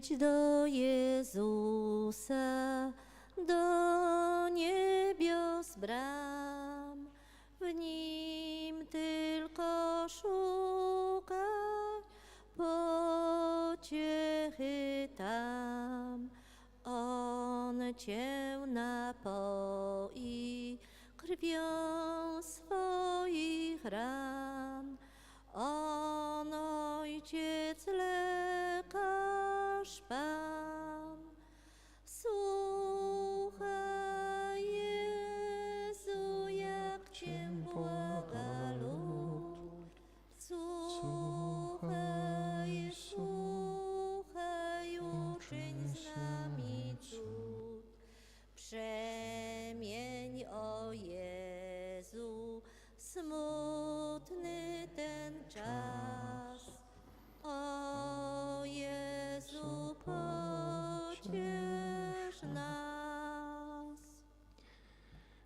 Przyjdź do Jezusa, do niebios bram, w Nim tylko szukaj pociechy tam. On Cię napoi krwią swoich ran.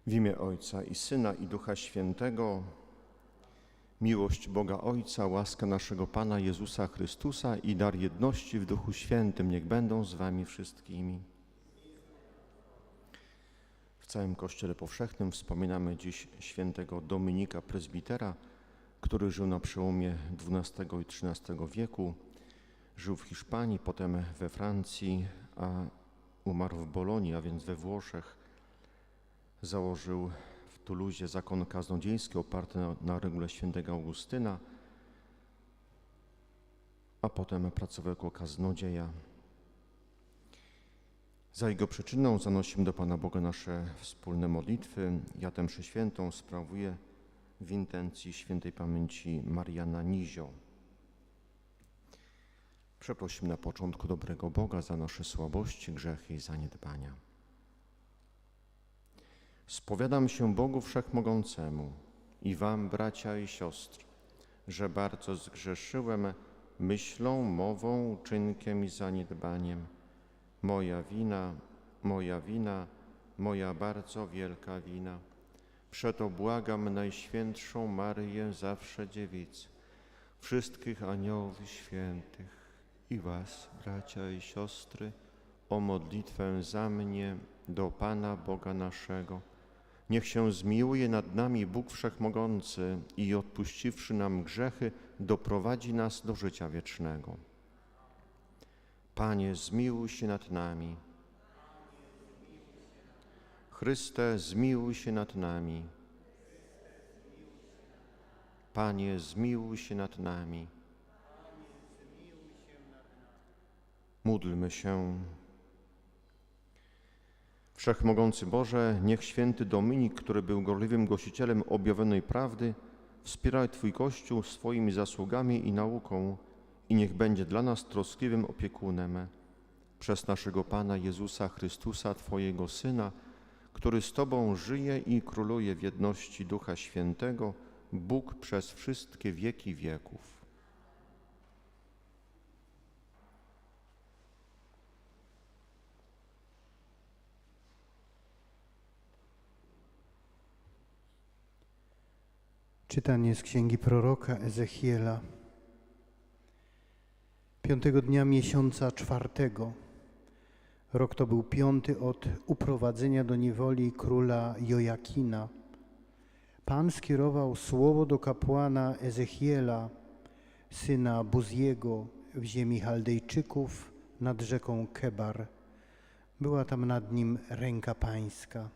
W imię Ojca i Syna i Ducha Świętego, miłość Boga Ojca, łaska naszego Pana Jezusa Chrystusa i dar jedności w Duchu Świętym niech będą z Wami wszystkimi. W całym Kościele Powszechnym wspominamy dziś świętego Dominika Prezbitera, który żył na przełomie XII i XIII wieku. Żył w Hiszpanii, potem we Francji, a umarł w Bolonii, a więc we Włoszech. Założył w Tuluzie zakon kaznodziejski oparty na, na regule świętego Augustyna, a potem pracował jako kaznodzieja. Za jego przyczyną zanosimy do Pana Boga nasze wspólne modlitwy. Ja tę mszę świętą sprawuję w intencji świętej pamięci Mariana Nizio. Przeprosimy na początku dobrego Boga za nasze słabości, grzechy i zaniedbania. Spowiadam się Bogu Wszechmogącemu i Wam, bracia i siostry, że bardzo zgrzeszyłem myślą, mową, uczynkiem i zaniedbaniem. Moja wina, moja wina, moja bardzo wielka wina. Przeto błagam Najświętszą Maryję, zawsze dziewicę, wszystkich aniołów świętych i Was, bracia i siostry, o modlitwę za mnie do Pana Boga naszego. Niech się zmiłuje nad nami Bóg Wszechmogący i odpuściwszy nam grzechy, doprowadzi nas do życia wiecznego. Panie, zmiłuj się nad nami. Chryste, zmiłuj się nad nami. Panie, zmiłuj się nad nami. Módlmy się. Wszechmogący Boże, niech święty Dominik, który był gorliwym głosicielem objawionej prawdy, wspiera Twój Kościół swoimi zasługami i nauką i niech będzie dla nas troskliwym opiekunem. Przez naszego Pana Jezusa Chrystusa, Twojego Syna, który z Tobą żyje i króluje w jedności Ducha Świętego, Bóg przez wszystkie wieki wieków. Czytanie z księgi proroka Ezechiela. Piątego dnia miesiąca czwartego. Rok to był piąty od uprowadzenia do niewoli króla Jojakina. Pan skierował słowo do kapłana Ezechiela, syna Buziego, w ziemi Chaldejczyków nad rzeką Kebar. Była tam nad nim ręka pańska.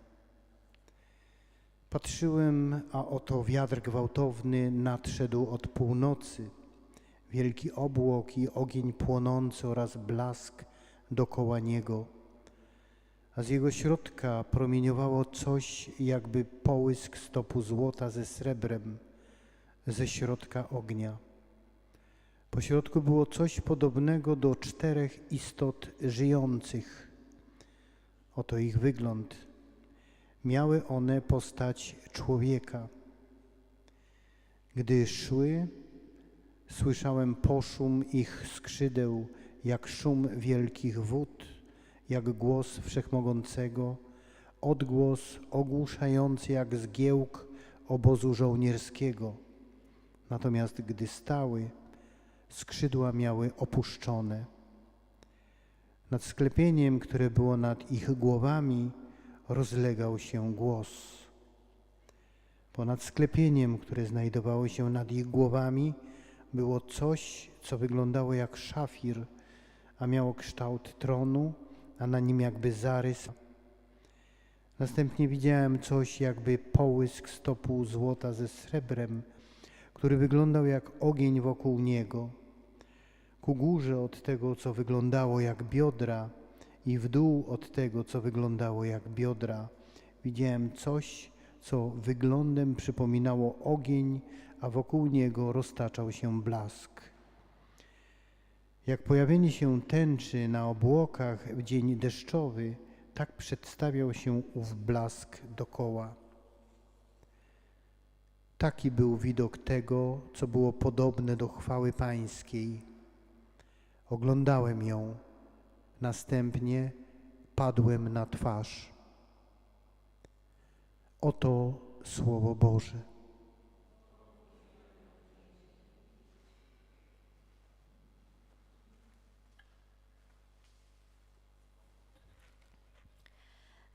Patrzyłem, a oto wiatr gwałtowny nadszedł od północy. Wielki obłok i ogień płonący oraz blask dokoła niego. A z jego środka promieniowało coś jakby połysk stopu złota ze srebrem ze środka ognia. Po środku było coś podobnego do czterech istot żyjących. Oto ich wygląd miały one postać człowieka. Gdy szły, słyszałem poszum ich skrzydeł, jak szum wielkich wód, jak głos wszechmogącego, odgłos ogłuszający jak zgiełk obozu żołnierskiego. Natomiast gdy stały, skrzydła miały opuszczone. Nad sklepieniem, które było nad ich głowami, rozlegał się głos. Ponad sklepieniem, które znajdowało się nad ich głowami, było coś, co wyglądało jak szafir, a miało kształt tronu, a na nim jakby zarys. Następnie widziałem coś jakby połysk stopu złota ze srebrem, który wyglądał jak ogień wokół niego. Ku górze od tego, co wyglądało jak biodra, i w dół od tego, co wyglądało jak biodra, widziałem coś, co wyglądem przypominało ogień, a wokół niego roztaczał się blask. Jak pojawienie się tęczy na obłokach w dzień deszczowy, tak przedstawiał się ów blask dokoła. Taki był widok tego, co było podobne do chwały pańskiej. Oglądałem ją, następnie padłem na twarz. Oto Słowo Boże.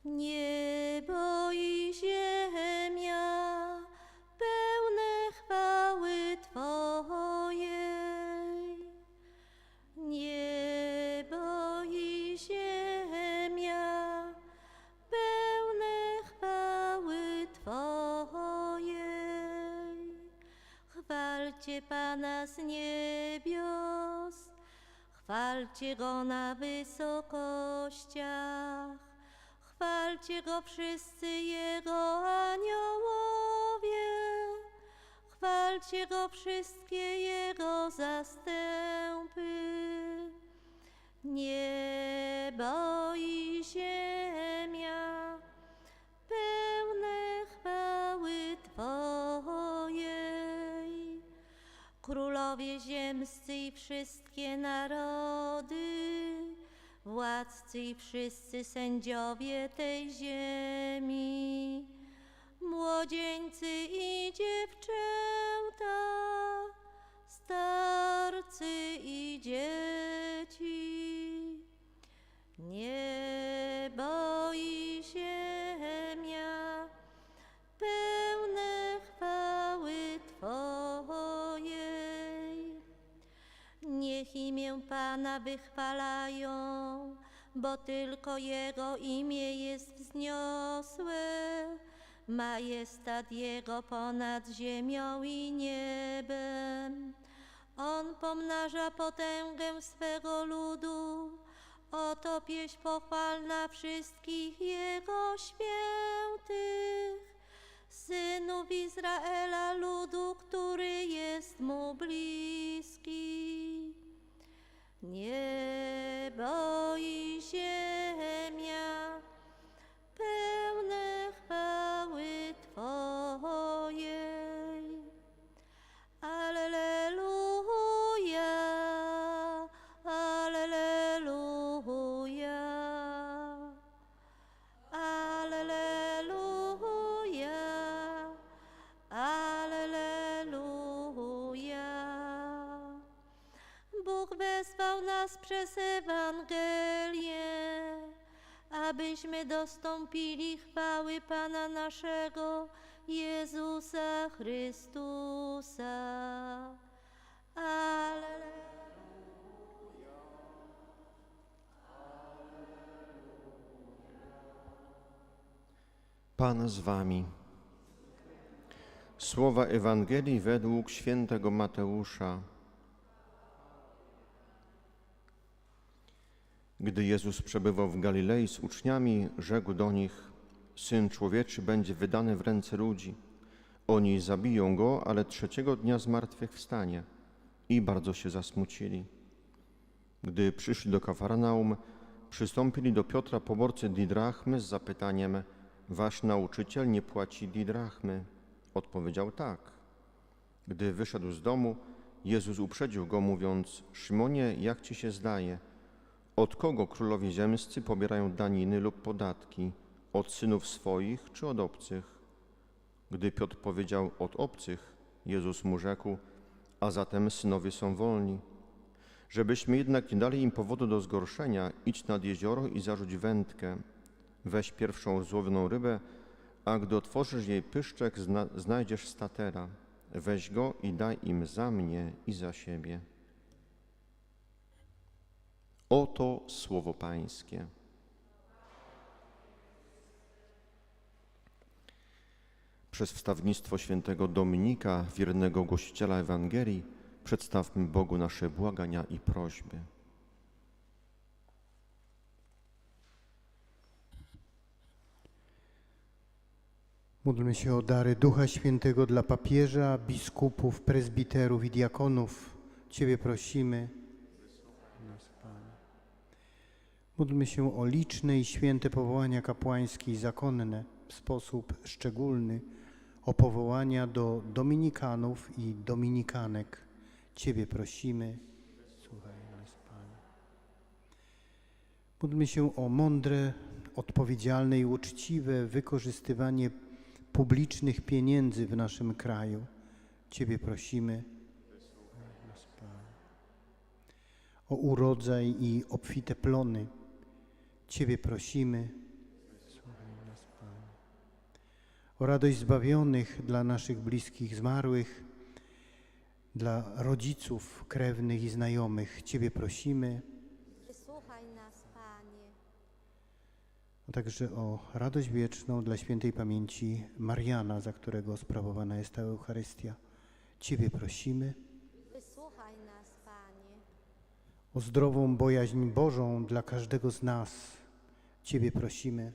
Niebo i Chwalcie Pana z niebios, chwalcie Go na wysokościach. Chwalcie Go wszyscy Jego aniołowie, chwalcie Go wszystkie ziemscy i wszystkie narody, władcy i wszyscy sędziowie tej ziemi, młodzieńcy i dziewczęta, starcy i dzieci. Niebo imię Pana wychwalają, bo tylko Jego imię jest wzniosłe. Majestat Jego ponad ziemią i niebem. On pomnaża potęgę swego ludu. Oto pieśń pochwalna wszystkich Jego świętych synów Izraela, ludu, który jest mu bliski. Przez Ewangelię, abyśmy dostąpili chwały Pana naszego Jezusa Chrystusa. Alleluja. Pan z wami. Słowa Ewangelii według świętego Mateusza. Gdy Jezus przebywał w Galilei z uczniami, rzekł do nich: Syn człowieczy będzie wydany w ręce ludzi. Oni zabiją go, ale trzeciego dnia zmartwychwstanie. I bardzo się zasmucili. Gdy przyszli do Kafarnaum, przystąpili do Piotra poborcy didrachmy z zapytaniem: Wasz nauczyciel nie płaci didrachmy? Odpowiedział tak. Gdy wyszedł z domu, Jezus uprzedził go, mówiąc: Szymonie, jak ci się zdaje? Od kogo królowie ziemscy pobierają daniny lub podatki? Od synów swoich czy od obcych? Gdy Piotr powiedział od obcych, Jezus mu rzekł: A zatem synowie są wolni. Żebyśmy jednak nie dali im powodu do zgorszenia, idź nad jezioro i zarzuć wędkę. Weź pierwszą złowioną rybę, a gdy otworzysz jej pyszczek, zna, znajdziesz statera. Weź go i daj im za mnie i za siebie. Oto słowo Pańskie. Przez wstawnictwo świętego Dominika, wiernego głosiciela Ewangelii, przedstawmy Bogu nasze błagania i prośby. Módlmy się o dary Ducha Świętego dla papieża, biskupów, prezbiterów i diakonów. Ciebie prosimy. Nas, Panie. Módlmy się o liczne i święte powołania kapłańskie i zakonne w sposób szczególny, o powołania do dominikanów i dominikanek. Ciebie prosimy. Słuchaj nas, Panie. Módlmy się o mądre, odpowiedzialne i uczciwe wykorzystywanie publicznych pieniędzy w naszym kraju. Ciebie prosimy. O urodzaj i obfite plony. Ciebie prosimy. Słuchaj nas, Panie. O radość zbawionych dla naszych bliskich zmarłych, dla rodziców, krewnych i znajomych. Ciebie prosimy. Wysłuchaj nas, Panie. a także o radość wieczną dla świętej pamięci Mariana, za którego sprawowana jest ta Eucharystia. Ciebie prosimy Wysłuchaj nas, Panie. o zdrową bojaźń Bożą dla każdego z nas. Ciebie prosimy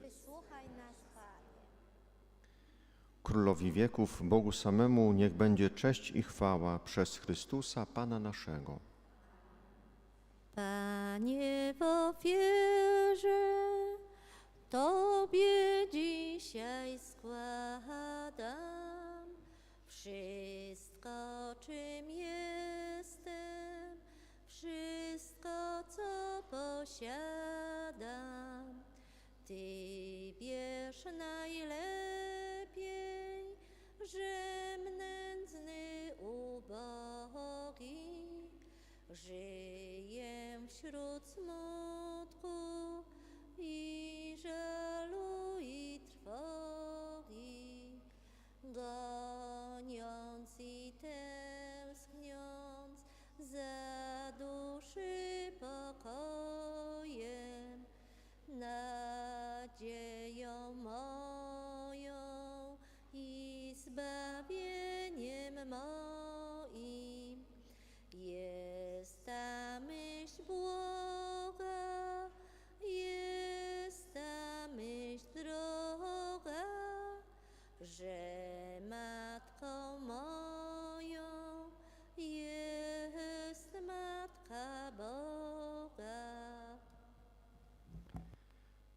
Wysłuchaj nas, Panie. Królowi wieków, Bogu samemu, niech będzie cześć i chwała przez Chrystusa, Pana naszego. Panie w ofierze Tobie dzisiaj składam wszystko, czym jestem, wszystko, co posiadam. Ty wiesz najlepiej, że nędzny ubogi Żyję wśród smutku i żalu i trwogi, goniąc i tęskniąc za duszy pokojem, nadzieją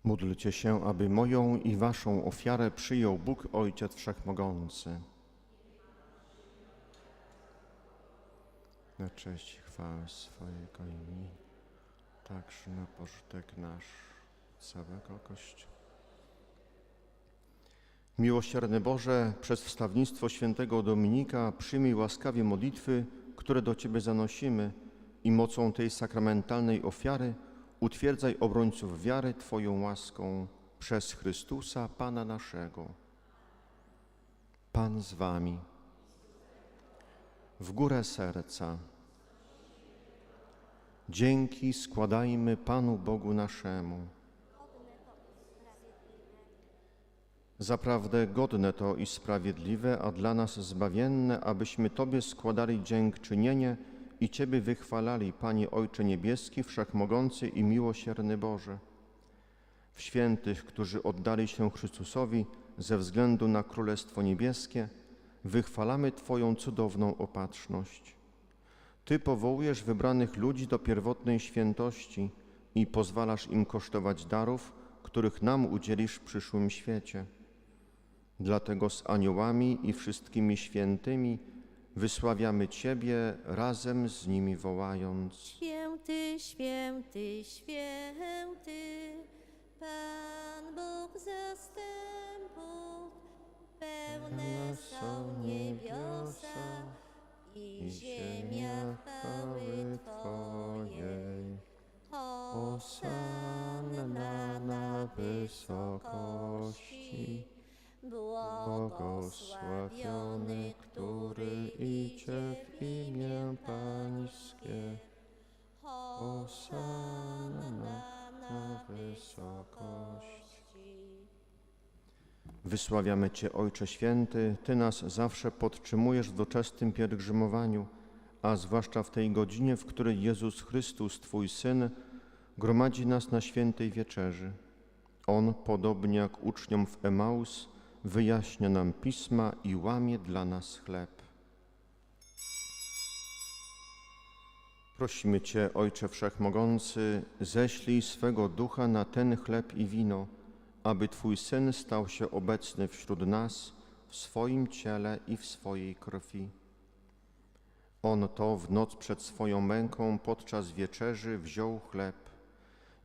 Módlcie się, aby moją i waszą ofiarę przyjął Bóg Ojciec Wszechmogący. Na cześć chwałę swojego imienia, także na pożytek nasz całego Kościoła. Miłosierny Boże, przez wstawnictwo świętego Dominika przyjmij łaskawie modlitwy, które do Ciebie zanosimy i mocą tej sakramentalnej ofiary utwierdzaj obrońców wiary Twoją łaską przez Chrystusa, Pana naszego. Pan z Wami. W górę serca. Dzięki składajmy Panu Bogu naszemu. Zaprawdę godne to i sprawiedliwe, a dla nas zbawienne, abyśmy Tobie składali dziękczynienie i Ciebie wychwalali, Panie Ojcze Niebieski, Wszechmogący i Miłosierny Boże. W świętych, którzy oddali się Chrystusowi ze względu na Królestwo Niebieskie, wychwalamy Twoją cudowną opatrzność. Ty powołujesz wybranych ludzi do pierwotnej świętości i pozwalasz im kosztować darów, których nam udzielisz w przyszłym świecie. Dlatego z aniołami i wszystkimi świętymi Wysławiamy Ciebie razem z nimi wołając: Święty, święty, święty, Pan Bóg zastępów, pełne są niebiosa i ziemia chwały Twojej. Osanna na wysokości błogosławiony, który idzie w imię Pańskie. Hosanna na wysokości. Wysławiamy Cię, Ojcze Święty, Ty nas zawsze podtrzymujesz w doczesnym pielgrzymowaniu, a zwłaszcza w tej godzinie, w której Jezus Chrystus, Twój Syn, gromadzi nas na świętej wieczerzy. On, podobnie jak uczniom w Emaus, wyjaśnia nam pisma i łamie dla nas chleb. Prosimy Cię, Ojcze Wszechmogący, ześlij swego ducha na ten chleb i wino, aby Twój Syn stał się obecny wśród nas w swoim ciele i w swojej krwi. On to w noc przed swoją męką podczas wieczerzy wziął chleb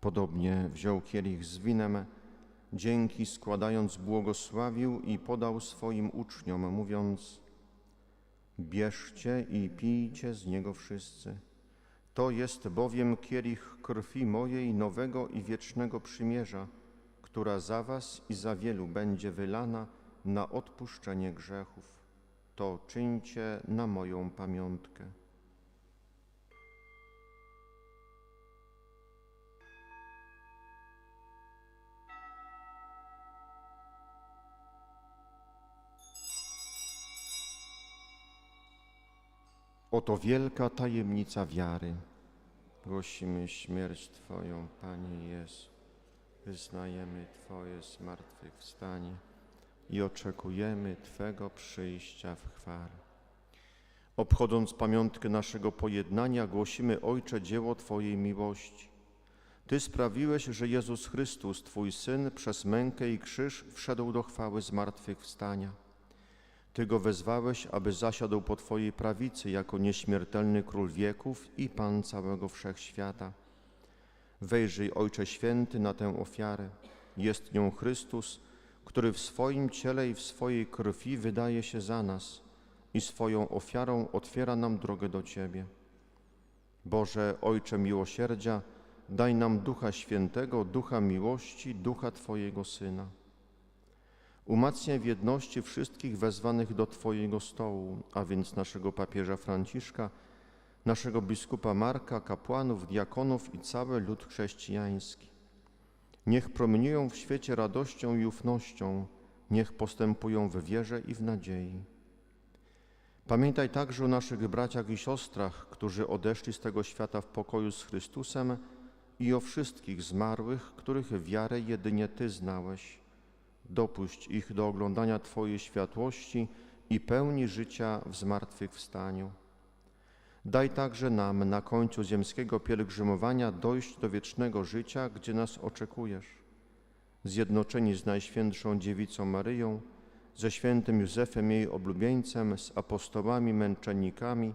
Podobnie wziął kielich z winem, dzięki składając błogosławił i podał swoim uczniom, mówiąc Bierzcie i pijcie z niego wszyscy. To jest bowiem kielich krwi mojej nowego i wiecznego przymierza, która za was i za wielu będzie wylana na odpuszczenie grzechów. To czyńcie na moją pamiątkę. Oto wielka tajemnica wiary. Głosimy śmierć Twoją, Panie Jezu. Wyznajemy Twoje zmartwychwstanie i oczekujemy Twego przyjścia w chwale. Obchodząc pamiątkę naszego pojednania, głosimy Ojcze dzieło Twojej miłości. Ty sprawiłeś, że Jezus Chrystus, Twój Syn, przez mękę i krzyż wszedł do chwały zmartwychwstania. Ty go wezwałeś, aby zasiadł po Twojej prawicy jako nieśmiertelny król wieków i Pan całego wszechświata. Wejrzyj, Ojcze Święty, na tę ofiarę. Jest nią Chrystus, który w swoim ciele i w swojej krwi wydaje się za nas i swoją ofiarą otwiera nam drogę do Ciebie. Boże, Ojcze miłosierdzia, daj nam Ducha Świętego, Ducha miłości, Ducha Twojego Syna. Umacniaj w jedności wszystkich wezwanych do Twojego stołu, a więc naszego papieża Franciszka, naszego biskupa Marka, kapłanów, diakonów i cały lud chrześcijański. Niech promieniują w świecie radością i ufnością, niech postępują w wierze i w nadziei. Pamiętaj także o naszych braciach i siostrach, którzy odeszli z tego świata w pokoju z Chrystusem i o wszystkich zmarłych, których wiarę jedynie Ty znałeś. Dopuść ich do oglądania Twojej światłości i pełni życia w zmartwychwstaniu. Daj także nam na końcu ziemskiego pielgrzymowania dojść do wiecznego życia, gdzie nas oczekujesz. Zjednoczeni z Najświętszą Dziewicą Maryją, ze świętym Józefem jej oblubieńcem, z apostołami męczennikami,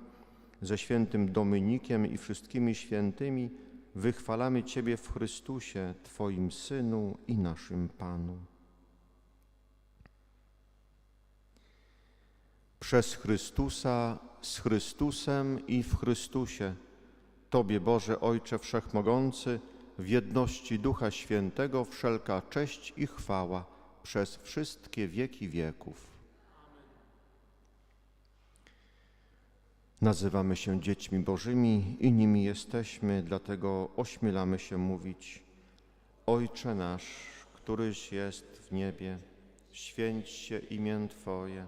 ze świętym Dominikiem i wszystkimi świętymi, wychwalamy Ciebie w Chrystusie, Twoim Synu i naszym Panu. Przez Chrystusa, z Chrystusem i w Chrystusie, Tobie, Boże Ojcze Wszechmogący, w jedności Ducha Świętego wszelka cześć i chwała przez wszystkie wieki wieków. Nazywamy się dziećmi Bożymi i nimi jesteśmy, dlatego ośmielamy się mówić: Ojcze nasz, któryś jest w niebie, święć się imię Twoje,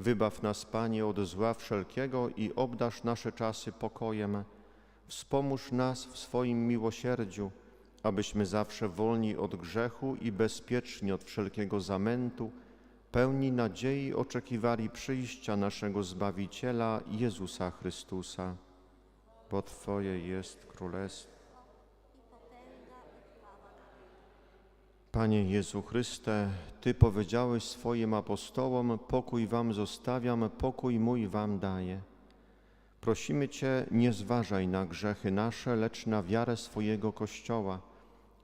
Wybaw nas, Panie, od zła wszelkiego i obdasz nasze czasy pokojem. Wspomóż nas w swoim miłosierdziu, abyśmy zawsze wolni od grzechu i bezpieczni od wszelkiego zamętu, pełni nadziei oczekiwali przyjścia naszego Zbawiciela Jezusa Chrystusa. Bo Twoje jest królestwo. Panie Jezu Chryste, Ty powiedziałeś swoim apostołom: Pokój Wam zostawiam, pokój mój Wam daję. Prosimy Cię, nie zważaj na grzechy nasze, lecz na wiarę swojego Kościoła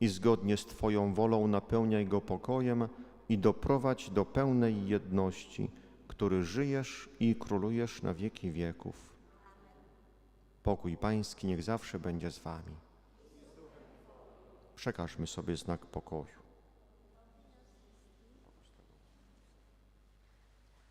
i zgodnie z Twoją wolą napełniaj go pokojem i doprowadź do pełnej jedności, który żyjesz i królujesz na wieki wieków. Pokój Pański niech zawsze będzie z Wami. Przekażmy sobie znak pokoju.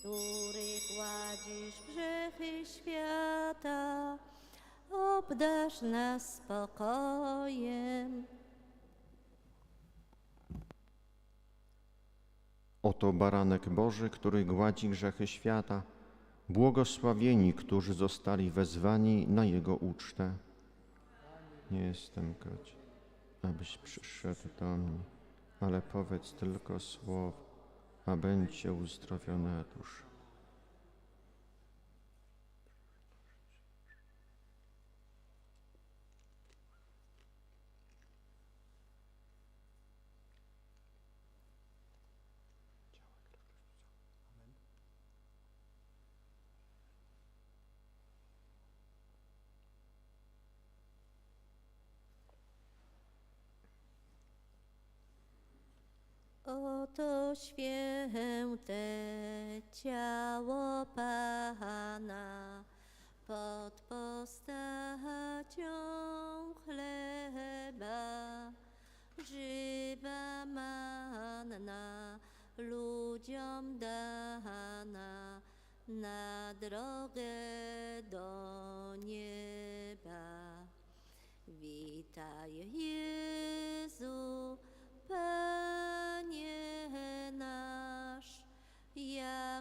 który gładzisz grzechy świata, obdasz nas spokojem. Oto baranek Boży, który gładzi grzechy świata. Błogosławieni, którzy zostali wezwani na Jego ucztę. Nie jestem godzien, abyś przyszedł do mnie, ale powiedz tylko słowo, a będzie uzdrowiona dusza. Oto święte ciało Pana pod postacią chleba, żywa manna ludziom dana na drogę do nieba. Witaj Jezu,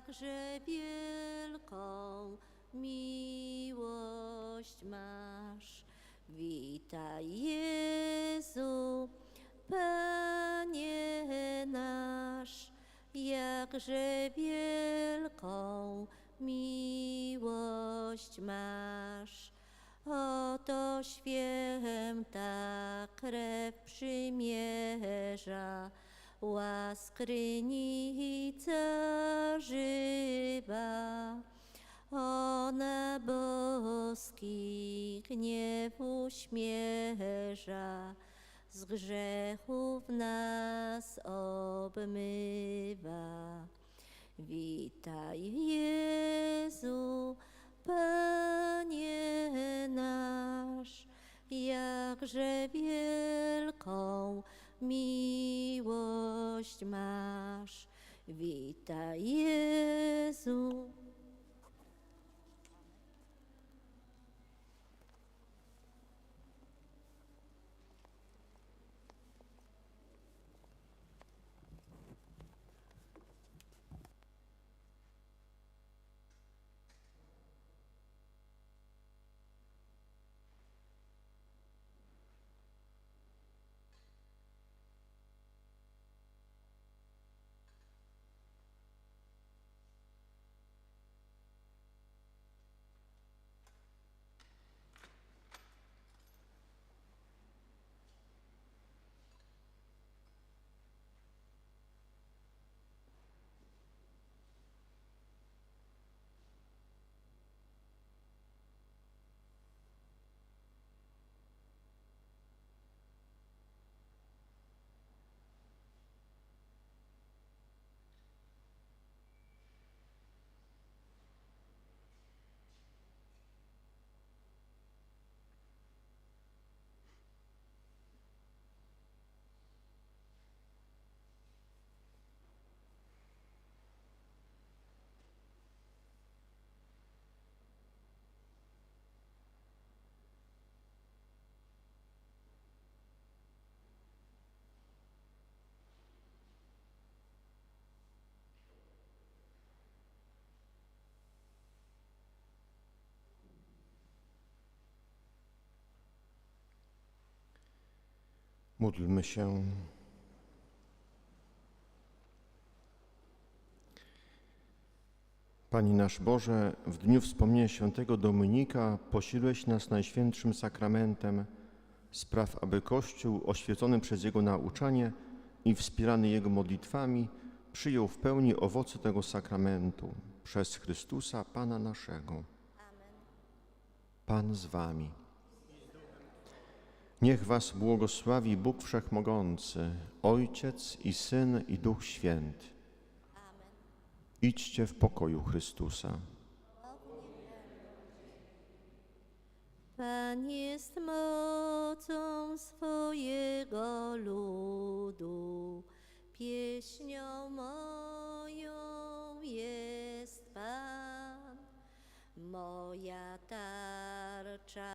jakże wielką miłość masz. Witaj Jezu, Panie nasz, jakże wielką miłość masz. Oto święta krew przymierza, łaskrynica żywa. Ona boski gniew uśmierza, z grzechów nas obmywa. Witaj Jezu, Panie nasz, jakże wielką miłość masz. Witaj Jezu. Módlmy się. Panie nasz Boże, w dniu wspomnienia świętego Dominika posiłeś nas Najświętszym Sakramentem. Spraw, aby Kościół, oświecony przez Jego nauczanie i wspierany Jego modlitwami, przyjął w pełni owoce tego sakramentu przez Chrystusa, Pana naszego. Pan z Wami. Niech Was błogosławi Bóg Wszechmogący, Ojciec i Syn i Duch Święty. Idźcie w pokoju Chrystusa. Pan jest mocą swojego ludu, pieśnią moją jest Pan, moja tarcza.